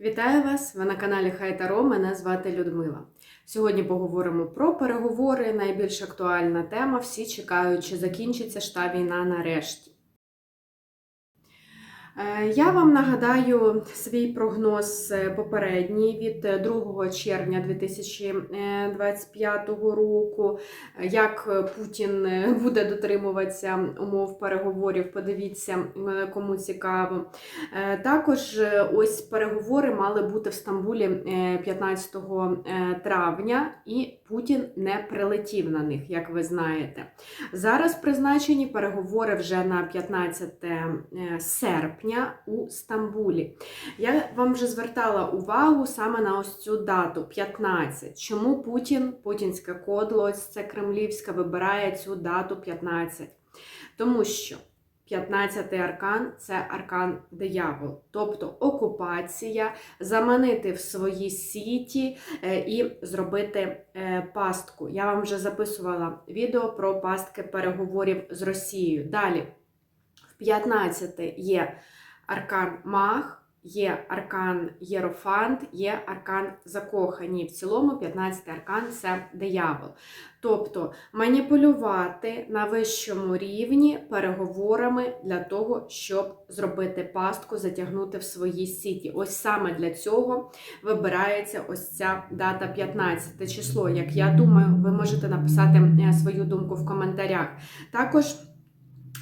Вітаю вас! Ви на каналі Хай Таро. Мене звати Людмила. Сьогодні поговоримо про переговори. Найбільш актуальна тема. Всі чекають, чи закінчиться ж та війна нарешті. Е, Я вам нагадаю свій прогноз е, попередній від е, 2 червня 2025 року. Е, Як е, Путін е, буде дотримуватися умов переговорів, подивіться, е, кому цікаво. Е, Також е, ось переговори мали бути в Стамбулі е, 15 е, травня, і Путін не прилетів на них, як ви знаєте. Зараз призначені переговори вже на 15 е, серпня у Стамбулі. Я вам вже звертала увагу саме на ось цю дату 15. Чому Путін, путінське кодло, це кремлівське, вибирає цю дату 15? Тому що 15-й аркан це аркан диявол, тобто окупація, заманити в свої сіті е, і зробити е, пастку. Я вам вже записувала відео про пастки переговорів з Росією. Далі, 15 є аркан Маг. Є аркан Єрофант, є аркан закохані. В цілому 15 аркан це диявол. Тобто маніпулювати на вищому рівні переговорами для того, щоб зробити пастку, затягнути в свої сіті. Ось саме для цього вибирається ось ця дата 15 число. Як я думаю, ви можете написати е, свою думку в коментарях. Також.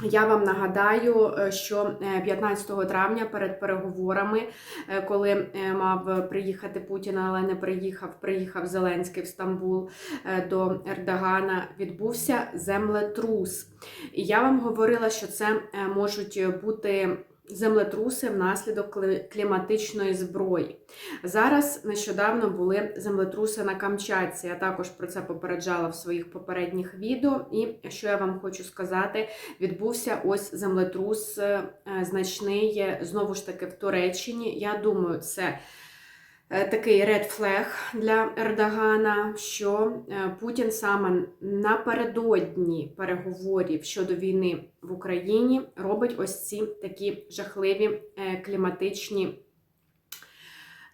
Я вам нагадаю, е, що е, 15 травня перед переговорами, е, коли е, мав приїхати Путін, але не приїхав, приїхав Зеленський в Стамбул е, до Ердогана, відбувся землетрус. І я вам говорила, що це е, можуть бути землетруси внаслідок кліматичної зброї. Зараз нещодавно були землетруси на Камчатці. Я також про це попереджала в своїх попередніх відео. І що я вам хочу сказати, відбувся ось землетрус е, значний е, знову ж таки в Туреччині. Я думаю, це. Е, Такий ред флег для Ердогана, що е, Путін саме напередодні переговорів щодо війни в Україні робить ось ці такі жахливі е, кліматичні,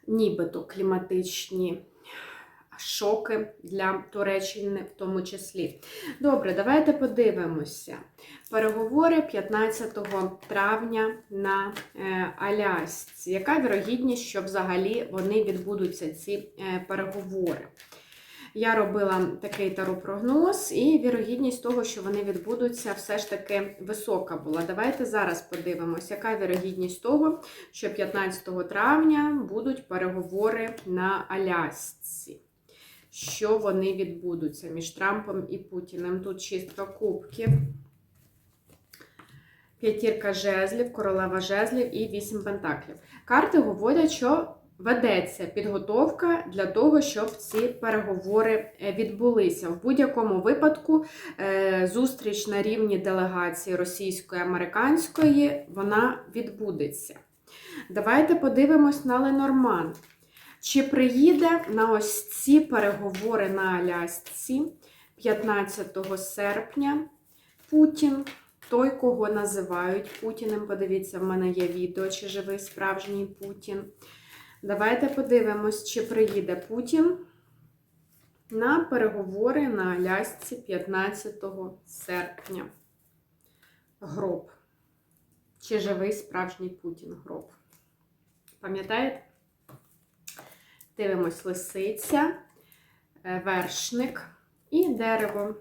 нібито кліматичні шоки для Туреччини в тому числі. Добре, давайте подивимося. Переговори 15 травня на е, Алясці. Яка вірогідність, що взагалі вони відбудуться, ці е, переговори? Я робила такий таропрогноз, і вірогідність того, що вони відбудуться, все ж таки висока була. Давайте зараз подивимося, яка вірогідність того, що 15 травня будуть переговори на Алясці. Що вони відбудуться між Трампом і Путіним? Тут шістка кубків, п'ятірка жезлів, королева жезлів і вісім пентаклів. Карти говорять, що ведеться підготовка для того, щоб ці переговори е, відбулися. В будь-якому випадку е, зустріч на рівні делегації російської американської вона відбудеться. Давайте подивимось на Ленорман. Чи приїде на ось ці переговори на Алясці 15 серпня Путін, той, кого називають Путіним? Подивіться, в мене є відео, чи живий справжній Путін. Давайте подивимось, чи приїде Путін на переговори на Алясці 15 серпня. Гроб. Чи живий справжній Путін гроб? Пам'ятаєте? Дивимось лисиця, е, вершник і дерево.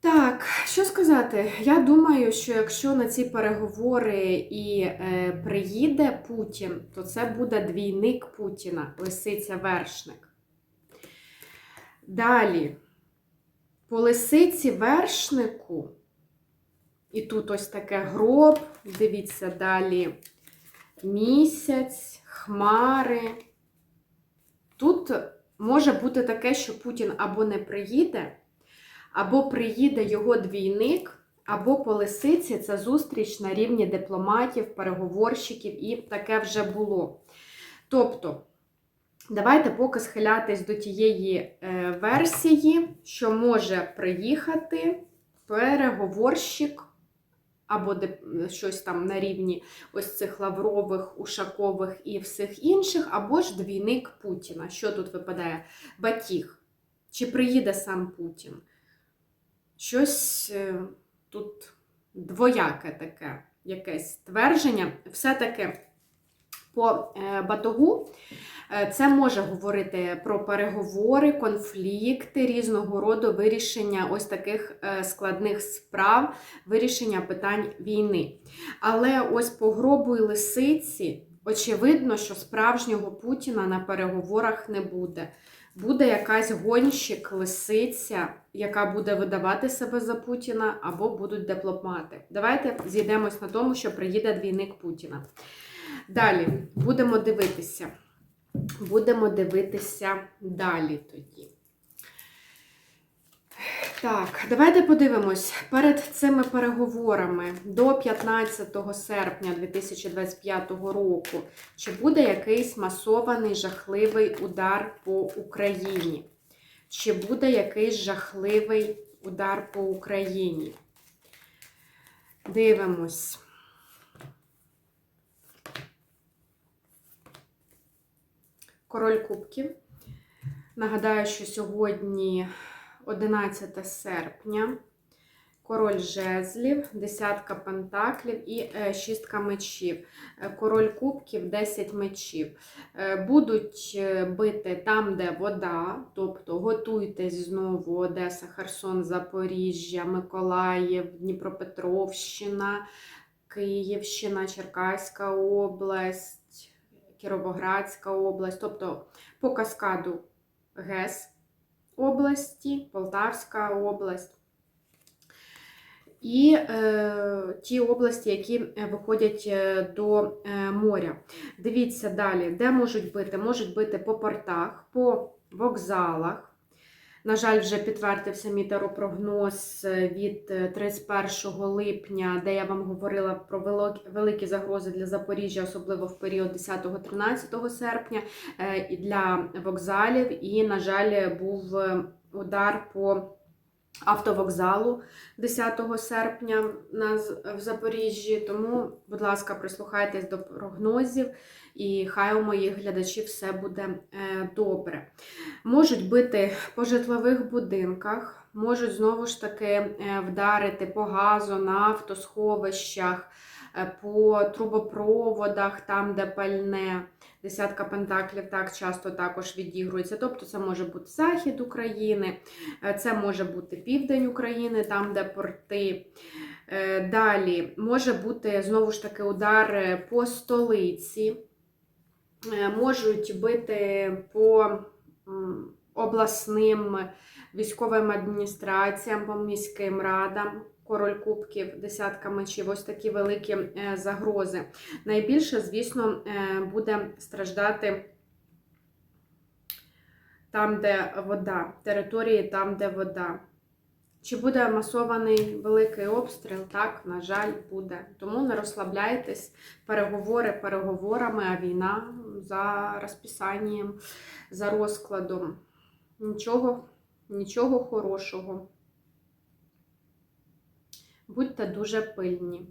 Так, що сказати? Я думаю, що якщо на ці переговори і е, приїде Путін, то це буде двійник Путіна, лисиця вершник. Далі, по лисиці вершнику, і тут ось таке гроб, дивіться далі місяць, хмари. Тут може бути таке, що Путін або не приїде, або приїде його двійник, або по лисиці це зустріч на рівні дипломатів, переговорщиків, і таке вже було. Тобто, давайте поки схилятись до тієї е, версії, що може приїхати переговорщик або де, щось там на рівні ось цих Лаврових, Ушакових і всіх інших, або ж двійник Путіна. Що тут випадає? Батіг. Чи приїде сам Путін? Щось е, тут двояке таке якесь твердження. Все-таки по е, батогу е, це може говорити про переговори, конфлікти, різного роду вирішення ось таких е, складних справ, вирішення питань війни. Але ось по гробу і лисиці, очевидно, що справжнього Путіна на переговорах не буде. Буде якась гонщик, лисиця, яка буде видавати себе за Путіна, або будуть дипломати. Давайте зійдемось на тому, що приїде двійник Путіна. Далі будемо дивитися. Будемо дивитися далі тоді. Так, давайте подивимось перед цими переговорами до 15 серпня 2025 року, чи буде якийсь масований жахливий удар по Україні? Чи буде якийсь жахливий удар по Україні? Дивимось. Король Кубків. Нагадаю, що сьогодні 11 серпня. Король жезлів, десятка пентаклів і е, шістка мечів. Е, Король кубків, 10 мечів. Е, Будуть бити там, де вода, тобто готуйтесь знову Одеса, Херсон, Запоріжжя, Миколаїв, Дніпропетровщина, Київщина, Черкаська область, Кіровоградська область, тобто по каскаду ГЕС області, Полтавська область. І е, ті області, які виходять е, до е, моря. Дивіться далі, де можуть бити? Можуть бити по портах, по вокзалах. На жаль, вже підтвердився мій таропрогноз від 31 липня, де я вам говорила про велик- великі загрози для Запоріжжя, особливо в період 10-13 серпня, е, і для вокзалів. І, на жаль, був е, удар по автовокзалу 10 серпня на, в Запоріжжі. Тому, будь ласка, прислухайтесь до прогнозів, і хай у моїх глядачів все буде е, добре. Можуть бити по житлових будинках, можуть знову ж таки е, вдарити по газу, нафтосховищах, е, по трубопроводах, там, де пальне. Десятка пентаклів так часто також відігрується. Тобто це може бути захід України, е, це може бути південь України, там, де порти. Е, Далі може бути знову ж таки удар е, по столиці, можуть бити по обласним військовим адміністраціям, по міським радам. Король кубків, десятка мечів, ось такі великі е, загрози. Найбільше, звісно, е, буде страждати там, де вода, території там, де вода. Чи буде масований великий обстріл? Так, на жаль, буде. Тому не розслабляйтесь. Переговори переговорами, а війна за розписанням, за розкладом. Нічого, нічого хорошого. Будьте дуже пильні.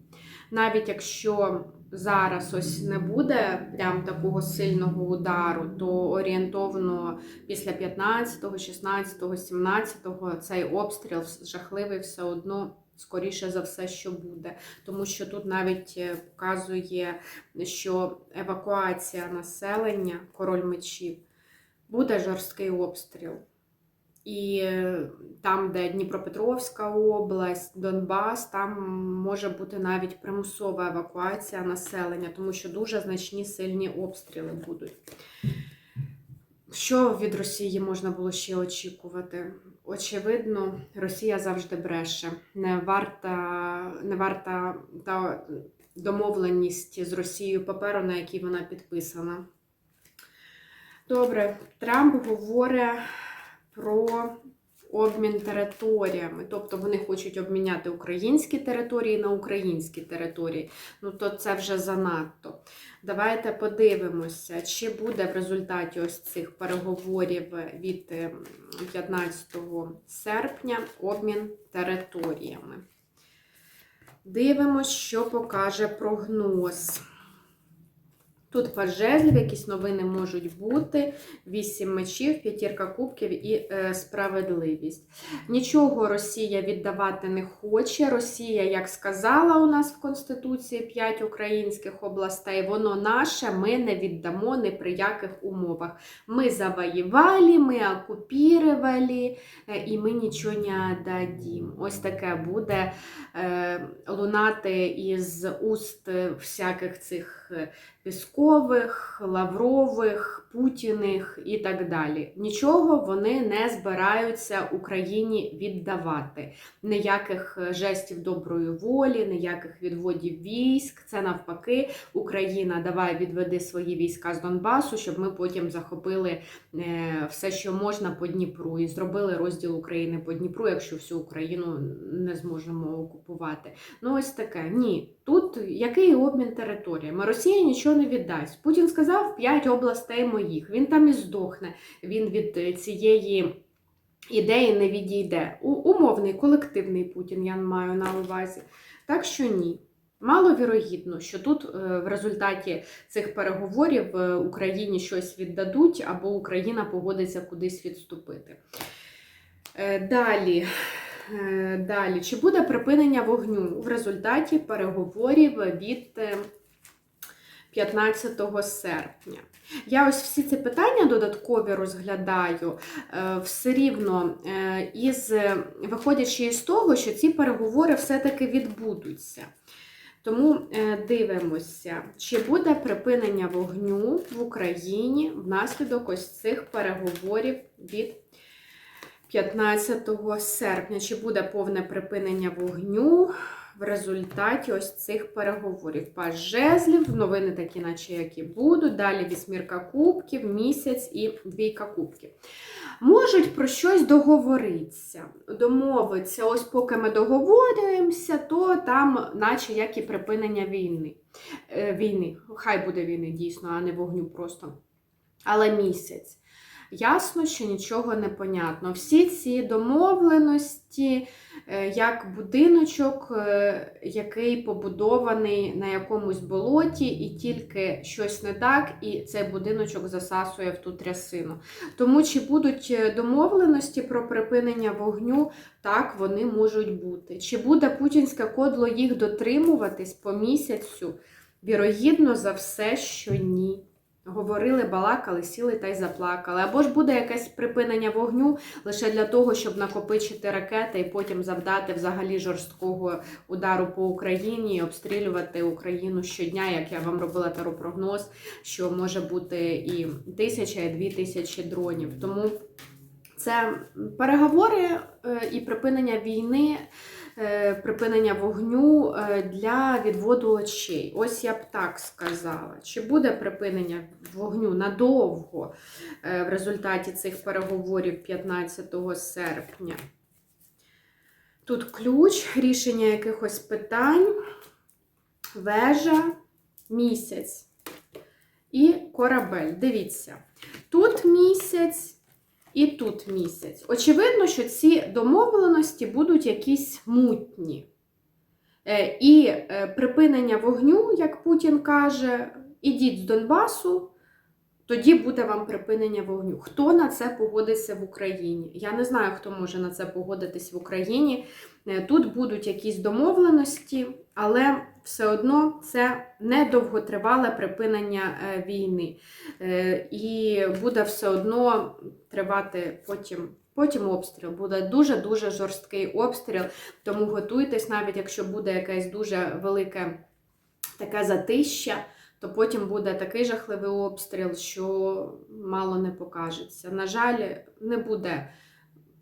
Навіть якщо зараз ось не буде прям такого сильного удару, то орієнтовно після 15, 16, 17 цей обстріл жахливий все одно. Скоріше за все, що буде, тому що тут навіть е, показує, що евакуація населення, король мечів, буде жорсткий обстріл. І е, там, де Дніпропетровська область, Донбас, там може бути навіть примусова евакуація населення, тому що дуже значні сильні обстріли будуть. Що від Росії можна було ще очікувати? Очевидно, Росія завжди бреше. Не варта, не варта та домовленість з Росією паперу, на якій вона підписана. Добре, Трамп говорить про обмін територіями. Тобто вони хочуть обміняти українські території на українські території. Ну то це вже занадто. Давайте подивимося, чи буде в результаті ось цих переговорів від е, 15 серпня обмін територіями. Дивимось, що покаже прогноз. Тут паж жезлів, якісь новини можуть бути. Вісім мечів, п'ятірка кубків і е, справедливість. Нічого Росія віддавати не хоче. Росія, як сказала у нас в Конституції, 5 українських областей, воно наше, ми не віддамо ні при яких умовах. Ми завоювали, ми окупірували, е, і ми нічого не дадім. Ось таке буде е, лунати із уст всяких цих. Е, Піскових, Лаврових, Путіних і так далі. Нічого вони не збираються Україні віддавати. Ніяких е, жестів доброї волі, ніяких відводів військ. Це навпаки, Україна давай відведи свої війська з Донбасу, щоб ми потім захопили е, все, що можна по Дніпру, і зробили розділ України по Дніпру, якщо всю Україну не зможемо окупувати. Ну, ось таке. Ні. Тут який обмін територіями? Росія нічого не віддасть. Путін сказав 5 областей моїх. Він там і здохне. Він від е, цієї ідеї не відійде. У- Умовний колективний Путін я маю на увазі. Так що ні. Маловірогідно, що тут е, в результаті цих переговорів е, Україні щось віддадуть, або Україна погодиться кудись відступити. Далі. Далі, чи буде припинення вогню в результаті переговорів від 15 серпня? Я ось всі ці питання додаткові розглядаю е, все рівно, е, із, виходячи із того, що ці переговори все-таки відбудуться. Тому е, дивимося, чи буде припинення вогню в Україні внаслідок ось цих переговорів від 15 серпня. Чи буде повне припинення вогню в результаті ось цих переговорів? Паж жезлів, новини такі, наче які будуть. Далі вісьмірка кубків, місяць і двійка кубків. Можуть про щось договоритися, домовитися. Ось поки ми договорюємося, то там, наче як і припинення війни. Е, війни. Хай буде війни дійсно, а не вогню просто. Але місяць. Ясно, що нічого не понятно. Всі ці домовленості, як будиночок, е, який побудований на якомусь болоті, і тільки щось не так, і цей будиночок засасує в ту трясину. Тому чи будуть е, домовленості про припинення вогню, так вони можуть бути. Чи буде путінське кодло їх дотримуватись по місяцю? Вірогідно за все, що ні. Говорили, балакали, сіли та й заплакали. Або ж буде якесь припинення вогню лише для того, щоб накопичити ракети і потім завдати взагалі жорсткого удару по Україні і обстрілювати Україну щодня, як я вам робила теропрогноз, що може бути і тисяча, і дві тисячі дронів. Тому це переговори е, і припинення війни, припинення вогню е, для відводу очей. Ось я б так сказала. Чи буде припинення вогню надовго е, в результаті цих переговорів 15 серпня? Тут ключ, рішення якихось питань, вежа, місяць і корабель. Дивіться, тут місяць. І тут місяць. Очевидно, що ці домовленості будуть якісь мутні. Е, І е, припинення вогню, як Путін каже, ідіть з Донбасу, тоді буде вам припинення вогню. Хто на це погодиться в Україні? Я не знаю, хто може на це погодитись в Україні. Е, Тут будуть якісь домовленості, але все одно це не довготривале припинення е, війни. Е, І буде все одно тривати потім. Потім обстріл буде дуже-дуже жорсткий обстріл, тому готуйтесь, навіть якщо буде якесь дуже велике таке затища, то потім буде такий жахливий обстріл, що мало не покажеться. На жаль, не буде.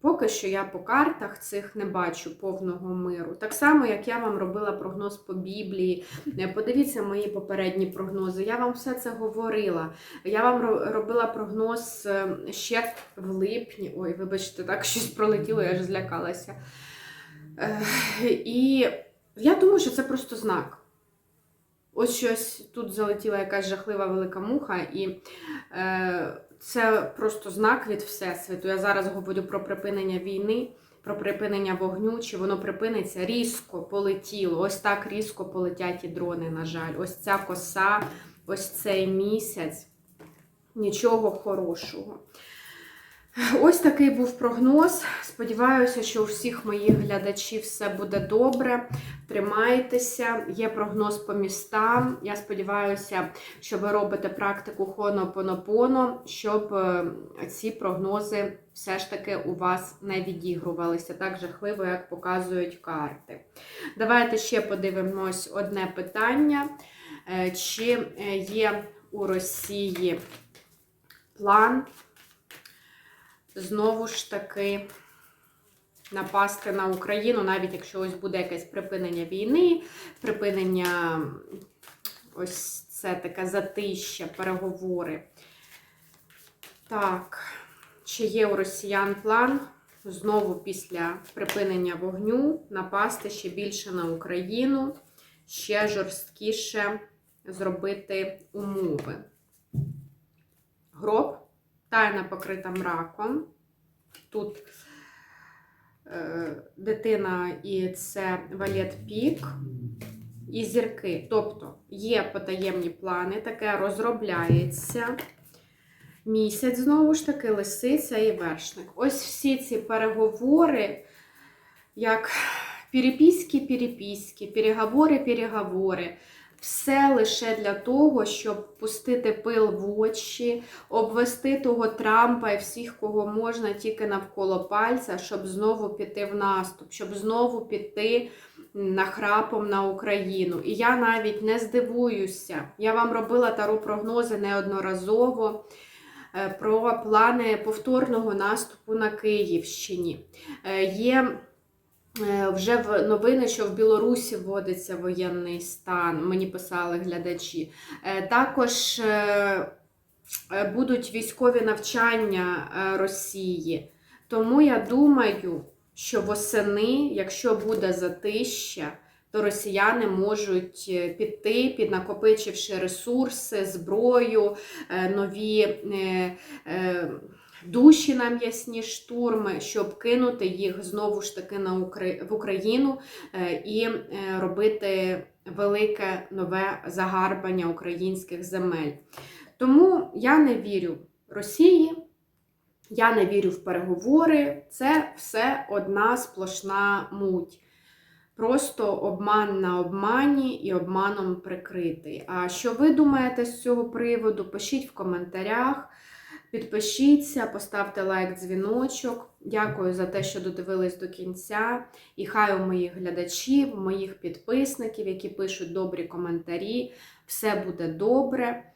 Поки що я по картах цих не бачу повного миру. Так само, як я вам робила прогноз по Біблії. Е, Подивіться мої попередні прогнози. Я вам все це говорила. Я вам робила прогноз е, ще в липні. Ой, вибачте, так щось пролетіло, я ж злякалася. Е, І я думаю, що це просто знак. Ось щось тут залетіла якась жахлива велика муха, і е, це просто знак від Всесвіту. Я зараз говорю про припинення війни. про припинення вогню, чи воно припиниться різко полетіло. Ось так різко полетять і дрони, на жаль. Ось ця коса, ось цей місяць. Нічого хорошого. Ось такий був прогноз. Сподіваюся, що у всіх моїх глядачів все буде добре. Тримайтеся, є прогноз по містам. Я сподіваюся, що ви робите практику хонопонопоно, щоб е, ці прогнози все ж таки у вас не відігрувалися так жахливо, як показують карти. Давайте ще подивимось одне питання. Е, Чи е, є у Росії план знову ж таки напасти на Україну, навіть якщо ось буде якесь припинення війни, припинення ось це таке затища, переговори. Так, чи є у росіян план знову після припинення вогню напасти ще більше на Україну, ще жорсткіше зробити умови? Гроб, тайна покрита мраком. Тут е, дитина і це валет пік і зірки. Тобто є потаємні плани, таке розробляється. Місяць, знову ж таки, лисиця і вершник. Ось всі ці переговори, як переписки-переписки, переговори-переговори. Все лише для того, щоб пустити пил в очі, обвести того Трампа і всіх, кого можна, тільки навколо пальця, щоб знову піти в наступ, щоб знову піти нахрапом на Україну. І я навіть не здивуюся. Я вам робила тару прогнози неодноразово е, про плани повторного наступу на Київщині. Е, Є Вже в новини, що в Білорусі вводиться воєнний стан, мені писали глядачі. Е, Також е, е, будуть військові навчання е, Росії. Тому я думаю, що восени, якщо буде затища, то росіяни можуть е, піти, піднакопичивши ресурси, зброю, е, нові. Душі на м'ясні штурми, щоб кинути їх знову ж таки на Укра- в Україну е, і е, робити велике нове загарбання українських земель. Тому я не вірю Росії, я не вірю в переговори. Це все одна сплошна муть. Просто обман на обмані і обманом прикритий. А що ви думаєте з цього приводу? Пишіть в коментарях. Підпишіться, поставте лайк, дзвіночок. Дякую за те, що додивились до кінця. І хай у моїх глядачів, моїх підписників, які пишуть добрі коментарі, все буде добре.